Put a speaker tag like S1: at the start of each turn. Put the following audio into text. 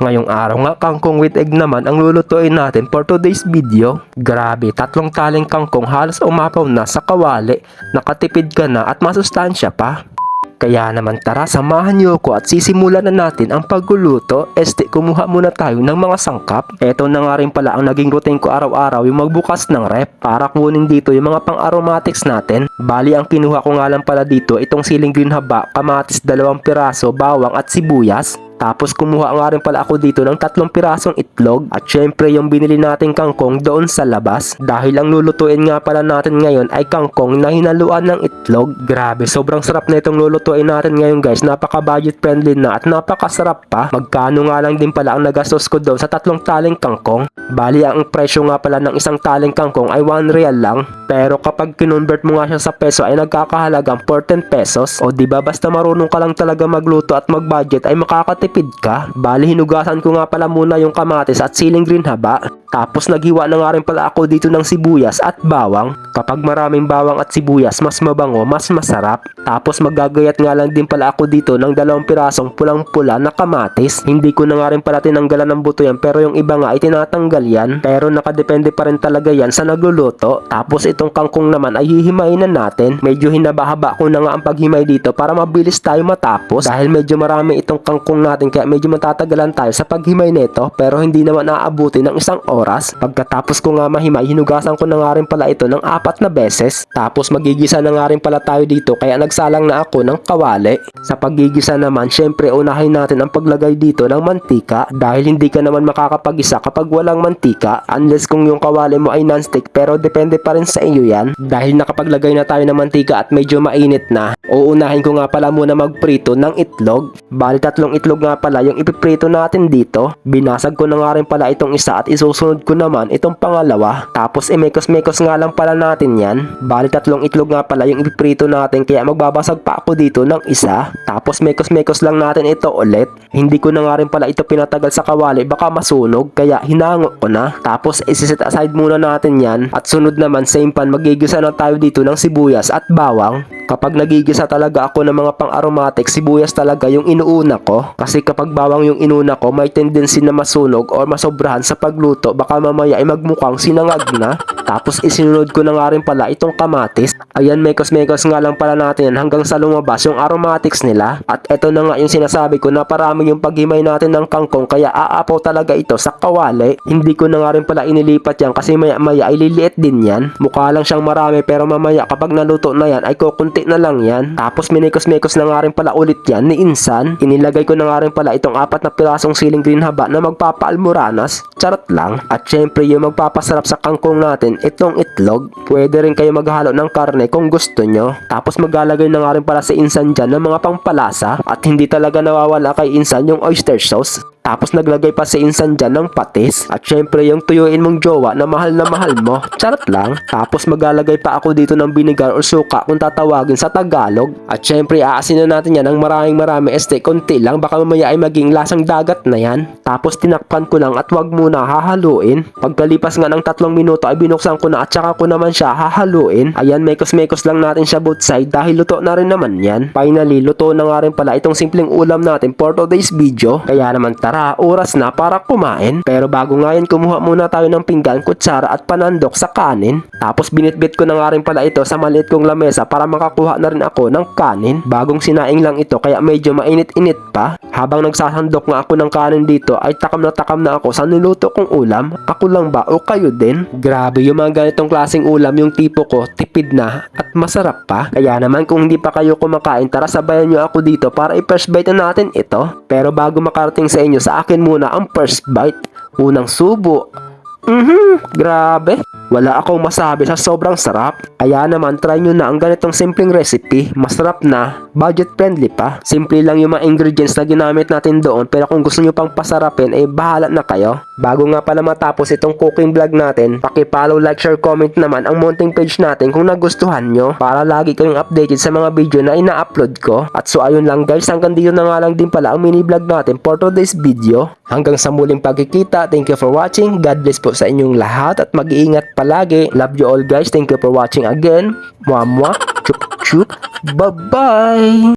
S1: Ngayong araw nga kangkong with egg naman ang lulutuin natin for today's video. Grabe, tatlong taling kangkong halos umapaw na sa kawali. Nakatipid ka na at masustansya pa. Kaya naman tara samahan niyo ko at sisimulan na natin ang pagluluto. Este kumuha muna tayo ng mga sangkap. Eto na nga rin pala ang naging routine ko araw-araw yung magbukas ng rep para kunin dito yung mga pang-aromatics natin. Bali ang kinuha ko nga lang pala dito itong siling green haba, kamatis dalawang piraso, bawang at sibuyas. Tapos kumuha nga rin pala ako dito ng tatlong pirasong itlog at syempre yung binili nating kangkong doon sa labas. Dahil ang lulutuin nga pala natin ngayon ay kangkong na hinaluan ng itlog. Grabe, sobrang sarap na itong lulutuin natin ngayon guys. Napaka budget friendly na at napakasarap pa. Magkano nga lang din pala ang nagastos ko doon sa tatlong taling kangkong. Bali ang presyo nga pala ng isang taling kangkong ay 1 real lang. Pero kapag kinonvert mo nga siya sa peso ay nagkakahalagang 14 pesos. O di ba basta marunong ka lang talaga magluto at mag-budget ay makakatipid ka. Bali hinugasan ko nga pala muna yung kamatis at siling green haba. Tapos naghiwa na nga rin pala ako dito ng sibuyas at bawang. Kapag maraming bawang at sibuyas mas mabango, mas masarap. Tapos magagayat nga lang din pala ako dito ng dalawang pirasong pulang-pula na kamatis. Hindi ko na nga rin pala tinanggalan ng buto yan pero yung iba nga ay tinatanggal yan. Pero nakadepende pa rin talaga yan sa nagluluto. Tapos itong kangkong naman ay hihimayin na natin. Medyo hinabahaba ko na nga ang paghimay dito para mabilis tayo matapos. Dahil medyo marami itong kangkong natin kaya medyo matatagalan tayo sa paghimay nito. Pero hindi naman naaabuti ng isang oras. Pagkatapos ko nga mahimay, hinugasan ko na nga rin pala ito ng apat na beses. Tapos magigisa na nga rin pala tayo dito kaya nagsalang na ako ng kawali. Sa paggigisa naman, syempre unahin natin ang paglagay dito ng mantika dahil hindi ka naman makakapagisa kapag walang mantika unless kung yung kawali mo ay non-stick pero depende pa rin sa iyo yan. Dahil nakapaglagay na tayo ng mantika at medyo mainit na, uunahin ko nga pala muna magprito ng itlog. Bali tatlong itlog nga pala yung ipiprito natin dito. Binasag ko na nga rin pala itong isa at isusunod ko naman itong pangalawa. Tapos imekos-mekos nga lang pala natin yan. Bali tatlong itlog nga pala yung ipiprito natin kaya magbabasag pa ako dito ng isa. Tapos mekos-mekos lang natin ito ulit. Hindi ko na nga rin pala ito pinatagal sa kawali baka masunog kaya hinango ko na. Tapos isiset aside muna natin yan at sunod naman same pan magigisa na tayo dito ng sibuyas at bawang. Kapag nagigisa talaga ako ng mga pang-aromatic, sibuyas talaga yung inuuna ko. Kasi kapag bawang yung inuna ko, may tendency na masunog or masobrahan sa pagluto. Baka mamaya ay magmukhang sinangag na. Tapos isinunod ko na nga rin pala itong kamatis. Ayan, mekos-mekos nga lang pala natin hanggang sa lumabas yung aromatics nila. At eto na nga yung sinasabi ko na parami yung paghimay natin ng kangkong kaya aapaw talaga ito sa kawali. Hindi ko na nga rin pala inilipat yan kasi maya maya ay liliit din yan. Mukha lang siyang marami pero mamaya kapag naluto na yan ay kukunti na lang yan. Tapos minikos-mikos na nga rin pala ulit yan ni Insan. Inilagay ko na nga rin pala itong apat na pirasong siling green haba na magpapaalmoranas. Charot lang. At syempre yung magpapasarap sa kangkong natin, itong itlog. Pwede rin kayo maghalo ng karne kung gusto nyo. Tapos maglalagay na nga rin pala si Insan dyan ng mga pangpalasa. At hindi talaga nawawala kay Insan yung oyster sauce. Tapos naglagay pa si Insan dyan ng patis. At syempre yung tuyuin mong jowa na mahal na mahal mo. Charot lang. Tapos maglalagay pa ako dito ng binigar o suka kung tatawagin sa Tagalog. At syempre aasin na natin yan ng maraming marami este konti lang. Baka mamaya ay maging lasang dagat na yan. Tapos tinakpan ko lang at wag muna hahaluin. Pagkalipas nga ng tatlong minuto ay binuksan ko na at saka ko naman siya hahaluin. Ayan mekos-mekos lang natin siya both side dahil luto na rin naman yan. Finally luto na nga rin pala itong simpleng ulam natin for today's video. Kaya naman tara, oras na para kumain. Pero bago nga yan, kumuha muna tayo ng pinggan, kutsara at panandok sa kanin. Tapos binitbit ko na nga rin pala ito sa maliit kong lamesa para makakuha na rin ako ng kanin. Bagong sinaing lang ito kaya medyo mainit-init pa. Habang nagsasandok nga ako ng kanin dito ay takam na takam na ako sa niluto kong ulam. Ako lang ba o kayo din? Grabe yung mga ganitong klaseng ulam yung tipo ko, tipid na at masarap pa. Kaya naman kung hindi pa kayo kumakain, tara sabayan nyo ako dito para i-first bite na natin ito. Pero bago makarating sa inyo, sa akin muna ang first bite. Unang subo. Mhm, grabe. Wala akong masabi sa sobrang sarap. Kaya naman try nyo na ang ganitong simpleng recipe. Masarap na, budget friendly pa. Simple lang yung mga ingredients na ginamit natin doon pero kung gusto nyo pang pasarapin eh bahala na kayo. Bago nga pala matapos itong cooking vlog natin, paki-follow, like, share, comment naman ang mounting page natin kung nagustuhan nyo para lagi kayong updated sa mga video na ina-upload ko. At so ayun lang guys, hanggang dito na nga lang din pala ang mini vlog natin for today's video. Hanggang sa muling pagkikita, thank you for watching. God bless po sa inyong lahat at mag-iingat palagi. Love you all guys. Thank you for watching again. Mwah mwah. Chup chup. Bye-bye.